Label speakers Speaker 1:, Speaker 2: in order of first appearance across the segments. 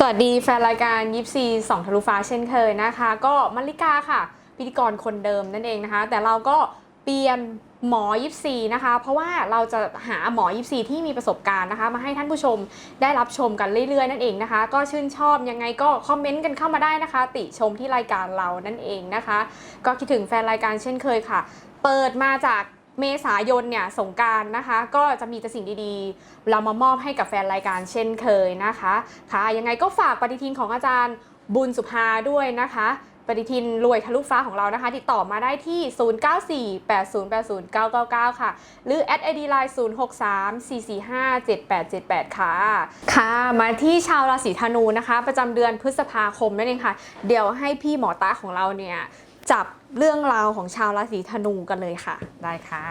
Speaker 1: สวัสดีแฟนรายการยิปซีสองทะลุฟ้าเช่นเคยนะคะ ก็มาริกาค่ะ พิธีกรคนเดิมนั่นเองนะคะ แต่เราก็เปลี่ยนหมอยิปซีนะคะ เพราะว่าเราจะหาหมอยิปซีที่มีประสบการณ์นะคะ มาให้ท่านผู้ชมได้รับชมกันเรื่อยๆ นั่นเองนะคะ ก็ชื่นชอบยังไงก็คอมเมนต์กันเข้ามาได้นะคะ ติชมที่รายการเรานั่นเองนะคะ ก็คิดถึงแฟนรายการเช่นเคยค่ะ เปิดมาจาก เมษายนเนี่ยสงการนะคะ ก็จะมีแต่สิ่งดีๆ เรามามอบให้กับแฟนรายการเช่นเคยนะคะค่ะยังไงก็ฝากปฏิทินของอาจารย์บุญสุภาด้วยนะคะปฏิทินรวยทะลุฟ้าของเรานะคะ ติดต่อมาได้ที่ 0948080999 ค่ะ หรือ at id line 0634457878 ค่ะ ค่ะ มาที่ชาวราศีธนูนะคะ ประจำเดือนพฤษภาคมนั่นเองค่ะ เดี๋ยวให้พี่หมอตาของเราเนี่ย จับเรื่องราวของชาวราศีธนูกันเลยค่ะ
Speaker 2: ได้ค่ะ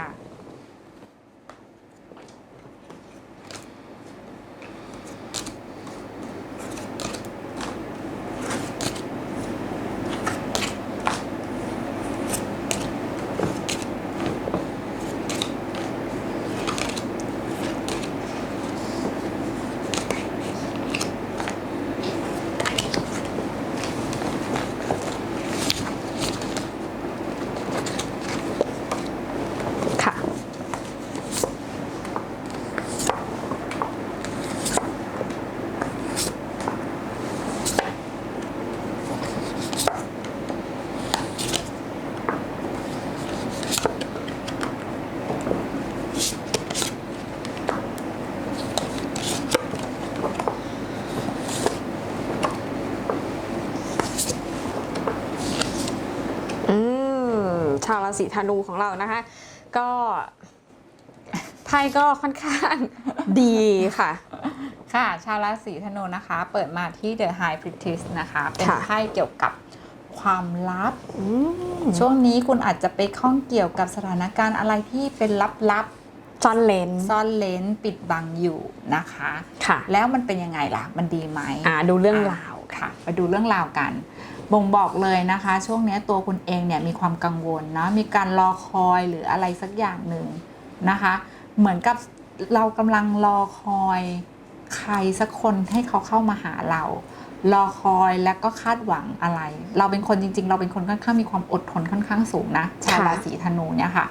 Speaker 1: ราศีธนูของเรานะคะ ก็ไพ่ก็ค่อนข้างดีค่ะ
Speaker 2: ค่ะ ชาวราศีธนูนะคะ เปิดมาที่ The High Priestess นะคะ เป็น
Speaker 1: ค่ะ
Speaker 2: ไพ่เกี่ยวกับความลับ
Speaker 1: อืม
Speaker 2: ช่วงนี้คุณอาจจะไปข้องเกี่ยวกับสถานการณ์อะไรที่เป็นลับ
Speaker 1: จอนเลน
Speaker 2: ๆซ่อนเลนปิดบังอยู่นะคะ
Speaker 1: ค่ะ
Speaker 2: แล้วมันเป็นยังไงล่ะ มันดีไหม
Speaker 1: อ่าดูเรื่องราว
Speaker 2: ค่ะไปดูเรื่องราวกัน บ่งบอกเลยนะคะ ช่วงนี้ตัวคุณเองเนี่ยมีความกังวลนะมีการรอคอยหรืออะไรสักอย่างหนึ่งนะคะ เหมือนกับเรากำลังรอคอยใครสักคนให้เขาเข้ามาหาเรา รอคอยและก็คาดหวังอะไร เราเป็นคนจริง ๆ เราเป็นคนค่อนข้างมีความอดทนค่อนข้างสูงนะชาวราศีธนูเนี่ยค่ะ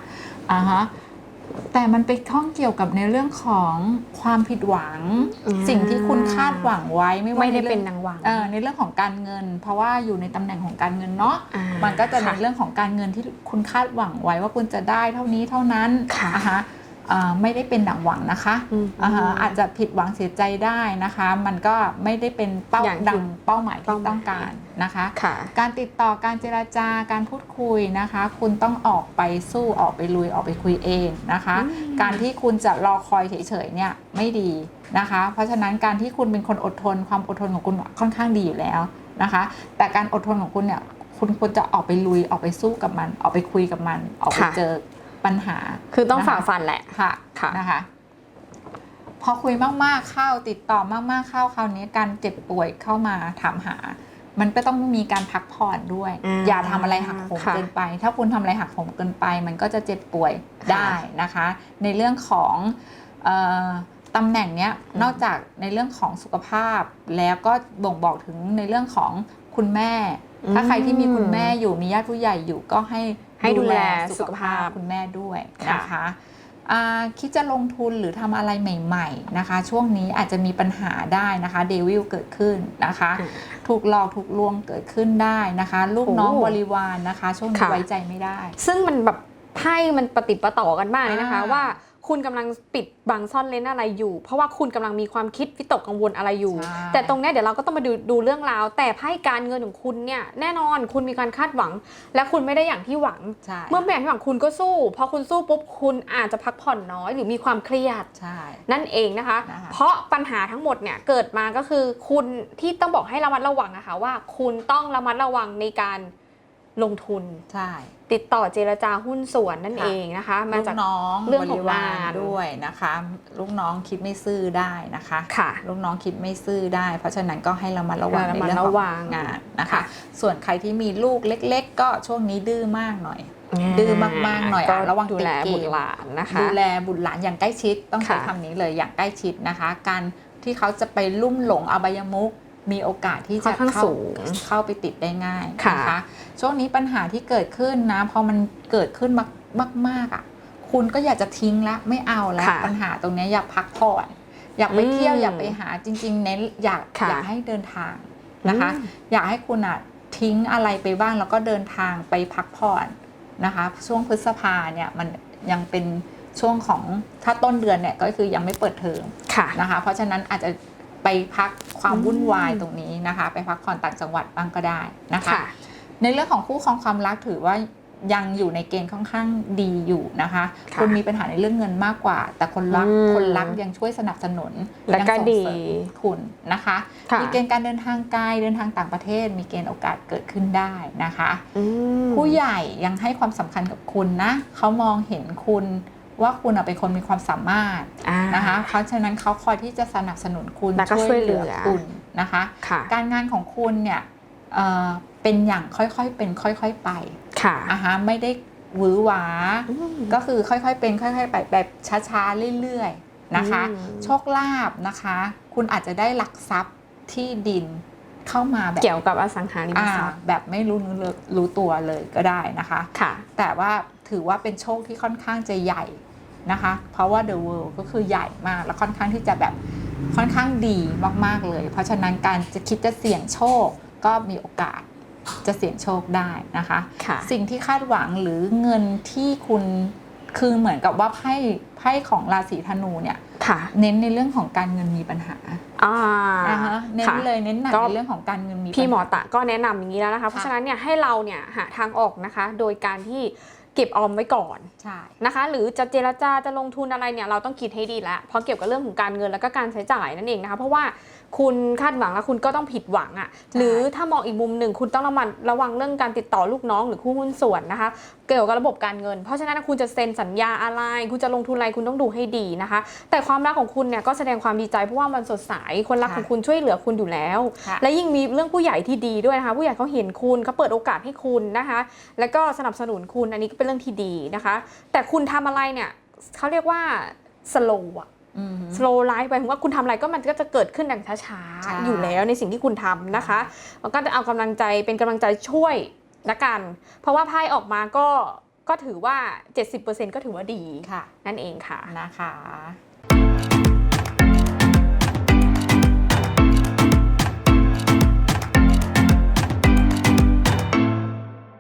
Speaker 2: อ่าฮะ แต่มันไปข้องเกี่ยวกับในเรื่องของความผิดหวังสิ่งที่คุณคาดหวังไว้ไม่ว่า
Speaker 1: ไม่ได้
Speaker 2: ใรื่อง
Speaker 1: เป็นนางวัง
Speaker 2: เออในเรื่องของการเงิน เพราะว่าอยู่ในตำแหน่งของการเงินเนาะ
Speaker 1: อ่า
Speaker 2: มันก็จะใน
Speaker 1: ค่
Speaker 2: เรื่องของการเงินที่คุณคาดหวังไว้ว่าคุณจะได้เท่านี้เท่านั้น
Speaker 1: ค่ะ
Speaker 2: อ่าฮะอ่า ไม่ได้เป็นดังหวังนะคะ
Speaker 1: อืม
Speaker 2: อ่าฮะอาจจะผิดหวังเสียใจได้นะคะ มันก็ไม่ได้เป็นเป้า
Speaker 1: อย่างที่
Speaker 2: ดังเป้าหมายที่
Speaker 1: เป้าหมาย
Speaker 2: ต้องการนะคะ
Speaker 1: ค่ะ
Speaker 2: การติดต่อการเจราจาการพูดคุยนะคะ คุณต้องออกไปสู้ออกไปลุยออกไปคุยเองนะคะ
Speaker 1: อืม
Speaker 2: การที่คุณจะรอคอยเฉยๆเนี่ยไม่ดีนะคะ เพราะฉะนั้นการที่คุณเป็นคนอดทนความอดทนของคุณค่อนข้างดีอยู่แล้วนะคะ แต่การอดทนของคุณเนี่ยคุณควรจะออกไปลุยออกไปสู้กับมัน ออกไปคุยกับมัน ออกไป
Speaker 1: ค่ะ
Speaker 2: เจอ ปัญหา
Speaker 1: คือต้อง
Speaker 2: นะคะ
Speaker 1: ฝ่าฟันแหละ
Speaker 2: ค่ะ
Speaker 1: ค่ะ
Speaker 2: นะคะ พอคุยมากๆเข้าติดต่อมากๆเข้าคราวนี้การเจ็บป่วยเข้ามาถามหา มันก็ต้องมีการพักผ่อนด้วย
Speaker 1: อ่า
Speaker 2: อย่าทำอะไรหักโหม
Speaker 1: ค่ะ
Speaker 2: เกินไป ถ้าคุณทำอะไรหักโหมเกินไป มันก็จะเจ็บป่วยได้นะคะ ในเรื่องของเออตำแหน่งเนี้ย
Speaker 1: อืม
Speaker 2: นอกจากในเรื่องของสุขภาพ แล้วก็บ่งบอกถึงในเรื่องของคุณแม่ ถ้าใครที่มีคุณแม่อยู่มีญาติผู้ใหญ่อยู่ก็ให้
Speaker 1: ให้ดูแล
Speaker 2: สุ
Speaker 1: สุ
Speaker 2: ข
Speaker 1: ข
Speaker 2: ภา
Speaker 1: ภา
Speaker 2: พ
Speaker 1: พ
Speaker 2: คุณแม่ด้วย
Speaker 1: ค่ะ
Speaker 2: นะคะอ่าคิดจะลงทุนหรือทำอะไรใหม่ ๆนะคะ ช่วงนี้อาจจะมีปัญหาได้นะคะเดวิลเกิดขึ้นนะคะ
Speaker 1: อืม
Speaker 2: ถูกหลอกถูกลวงเกิดขึ้นได้นะคะ ลูกน้อง
Speaker 1: โอ้
Speaker 2: บริวารนะคะ ช่วงนี้
Speaker 1: ค่ะ
Speaker 2: ไว้ใจไม่ได้
Speaker 1: ซึ่งมันแบบไพ่มันปฏิดประต่อกันมากเลยนะคะ
Speaker 2: อ่า
Speaker 1: ว่า คุณกำลังปิดบังซ่อนเลนอะไรอยู่ เพราะว่าคุณกำลังมีความคิดวิตกกังวลอะไรอยู่
Speaker 2: ใช่
Speaker 1: แต่ตรงเนี้ยเดี๋ยวเราก็ต้องมาดูดูเรื่องราว แต่ไพ่การเงินของคุณเนี่ยแน่นอนคุณมีการคาดหวัง และคุณไม่ได้อย่างที่หวัง
Speaker 2: ใช่
Speaker 1: เมื่อไม่อย่างที่หวังคุณก็สู้พอคุณสู้ปุ๊บคุณอาจจะพักผ่อนน้อยหรือมีความเครียด
Speaker 2: ใช่
Speaker 1: นั่นเองนะคะ
Speaker 2: นะคะ
Speaker 1: เพราะปัญหาทั้งหมดเนี่ยเกิดมาก็คือคุณที่ต้องบอกให้ระมัดระวังนะคะว่า คุณต้องระมัดระวังในการ ลงทุน
Speaker 2: ใช่
Speaker 1: ติดต่อเจรจาหุ้นส่วนนั่น
Speaker 2: ค่ะ
Speaker 1: เองนะคะ มา
Speaker 2: ลู
Speaker 1: จาก
Speaker 2: กน้อง
Speaker 1: เรื่อง
Speaker 2: บ
Speaker 1: ของ
Speaker 2: ริวาร
Speaker 1: งาน
Speaker 2: ด้วยนะคะ ลูกน้องคิดไม่ซื่อได้นะคะ
Speaker 1: ค่ะ
Speaker 2: ลูกน้องคิดไม่ซื่อได้ เพราะฉะนั้นก็ให้ระมัดระวัง
Speaker 1: ระ
Speaker 2: ใน
Speaker 1: มัด
Speaker 2: เรื่องข
Speaker 1: ระ
Speaker 2: อง
Speaker 1: วัง
Speaker 2: งานนะคะ
Speaker 1: ค่ะ
Speaker 2: ส่วนใครที่มีลูกเล็ก ๆ ก็ช่วงนี้ดื้อมากหน่อย ดื้อมากๆหน่อย
Speaker 1: ก็
Speaker 2: อะระวัง
Speaker 1: ดูแล
Speaker 2: ติดเกม
Speaker 1: บุตรหลานนะคะ
Speaker 2: ดูแลบุตรหลานอย่างใกล้ชิดต้องใช้
Speaker 1: ค่ะ
Speaker 2: คำนี้เลยอย่างใกล้ชิดนะคะ การที่เขาจะไปลุ่มหลงอบายมุก มีโอกาสที่
Speaker 1: ค่
Speaker 2: จะ
Speaker 1: อนข้าง
Speaker 2: เข้า
Speaker 1: สูง
Speaker 2: เข้าไปติดได้ง่าย
Speaker 1: ค่ะ
Speaker 2: นะคะช่วงนี้ปัญหาที่เกิดขึ้นนะพอมันเกิดขึ้นมากมากๆอะคุณก็อยากจะทิ้งละไม่เอาแล้ว
Speaker 1: ค่ะ
Speaker 2: ปัญหาตรงเนี้ยอยากพักผ่อนอยากไปเที่ยว
Speaker 1: อืม
Speaker 2: อยากไปหาจริงๆเน้นอยาก
Speaker 1: ค่ะ
Speaker 2: อยากให้เดินทางนะคะ
Speaker 1: อืม
Speaker 2: อยากให้คุณอะทิ้งอะไรไปบ้างแล้วก็เดินทางไปพักผ่อนนะคะ ช่วงพฤษภาเนี่ยมันยังเป็นช่วงของถ้าต้นเดือนเนี่ยก็คือยังไม่เปิดเทอม
Speaker 1: ค่ะ
Speaker 2: นะคะ เพราะฉะนั้นอาจจะ ไปพักความ
Speaker 1: อืม
Speaker 2: วุ่นวายตรงนี้นะคะ ไปพักผ่อนต่างจังหวัดบ้างก็ได้นะคะ
Speaker 1: ค่ะ
Speaker 2: ในเรื่องของคู่ครองความรักถือว่ายังอยู่ในเกณฑ์ค่อนข้างดีอยู่นะคะ
Speaker 1: ค่ะ
Speaker 2: คุณมีปัญหาในเรื่องเงินมากกว่า แต่คนรัก
Speaker 1: อืม
Speaker 2: คนรักยังช่วยสนับสนุน
Speaker 1: และก็
Speaker 2: ยังส่ง
Speaker 1: ดี
Speaker 2: เสริมคุณนะคะ
Speaker 1: ค่ะ
Speaker 2: มีเกณฑ์การเดินทางไกลเดินทางต่างประเทศ มีเกณฑ์โอกาสเกิดขึ้นได้นะคะ
Speaker 1: อืม
Speaker 2: ผู้ใหญ่ยังให้ความสำคัญกับคุณนะเขามองเห็นคุณ ว่าคุณอะเป็นคนมีความสามารถ
Speaker 1: อ่า
Speaker 2: นะคะเพราะฉะนั้นเขาคอยที่จะสนับสนุนคุณ
Speaker 1: แล้วก็ช่วยเหลือ
Speaker 2: คุณนะคะ
Speaker 1: ค่ะ
Speaker 2: การงานของคุณเนี่ยเอ่อเป็นอย่างค่อยๆเป็นค่อยๆไป
Speaker 1: ค่ะ
Speaker 2: นะคะไม่ได้หวือหวา
Speaker 1: อืม
Speaker 2: ก็คือค่อยๆเป็นค่อยๆไปแบบช้าๆเรื่อยๆนะคะ
Speaker 1: อืม
Speaker 2: โชคลาภนะคะ คุณอาจจะได้หลักทรัพย์ที่ดินเข้ามาแบบ
Speaker 1: เกี่ยวกับอสังหาริม
Speaker 2: อ่า
Speaker 1: ทรัพย์
Speaker 2: แบบไม่รู้เนื้อรู้ตัวเลยก็ได้นะคะ
Speaker 1: ค่ะ
Speaker 2: แต่ว่าถือว่าเป็นโชคที่ค่อนข้างจะใหญ่ นะคะเพราะว่า The World ก็คือใหญ่มาก และค่อนข้างที่จะแบบค่อนข้างดีมากๆเลย เพราะฉะนั้นการจะคิดจะเสี่ยงโชค ก็มีโอกาสจะเสี่ยงโชคได้นะคะ
Speaker 1: ค่ะ
Speaker 2: สิ่งที่คาดหวังหรือเงินที่คุณคือเหมือนกับว่าไพ่ไพ่ของราศีธนูเนี่ย
Speaker 1: ค่ะ
Speaker 2: เน้นในเรื่องของการเงินมีปัญหา
Speaker 1: อ่า
Speaker 2: อ่าฮะเน้น
Speaker 1: ค่ะ
Speaker 2: เลยเน้นหนัก
Speaker 1: ก็
Speaker 2: ในเรื่องของการเงินมีปัญหา
Speaker 1: พี่หมอตะก็แนะนำอย่างนี้แล้วนะคะ เพราะฉะนั้นเนี่ยให้เราเนี่ยหาทางออกนะคะ โดยการที่ เก็บออมไว้ก่อน
Speaker 2: ใช่
Speaker 1: นะคะ หรือจะเจรจาจะลงทุนอะไรเนี่ยเราต้องคิดให้ดีแล้วเพราะเกี่ยวกับเรื่องของการเงินแล้วก็การใช้จ่ายนั่นเองนะคะเพราะว่า คุณคาดหวังแล้วคุณก็ต้องผิดหวังอะ่ะหรือถ้ามองอีกมุมหนึ่งคุณต้องระมัดระวังเรื่องการติดต่อลูกน้องหรือคู่หุ้นส่วนนะคะ เกี่ยวกับระบบการเงิน เพราะฉะนั้นคุณจะเซ็นสัญญาอะไร คุณจะลงทุนอะไรคุณต้องดูให้ดีนะคะ แต่ความรักของคุณเนี่ยก็แสดงความดีใจเพราะว่ามันสดใสคนรักของคุณช่วยเหลือคุณอยู่แล้ว
Speaker 2: ค่ะ
Speaker 1: และยิ่งมีเรื่องผู้ใหญ่ที่ดีด้วยนะคะ ผู้ใหญ่เขาเห็นคุณเขาเปิดโอกาสให้คุณนะคะ แล้วก็สนับสนุนคุณอันนี้ก็เป็นเรื่องที่ดีนะคะ แต่คุณทำอะไรเนี่ยเขาเรียกว่า slow อะ
Speaker 2: อืม
Speaker 1: slow life ไปถึงว่าคุณทำอะไรก็มันก็จะเกิดขึ้นอย่างช้า
Speaker 2: ใช่
Speaker 1: ๆอยู่แล้วในสิ่งที่คุณทำนะคะมันก็จะเอากำลังใจเป็นกำลังใจช่วยละกัน เพราะว่าไพ่ออกมาก็ก็ถือว่า 70%ก็ถือว่าดี
Speaker 2: ค่ะ
Speaker 1: นั่นเองค่ะ
Speaker 2: นะคะ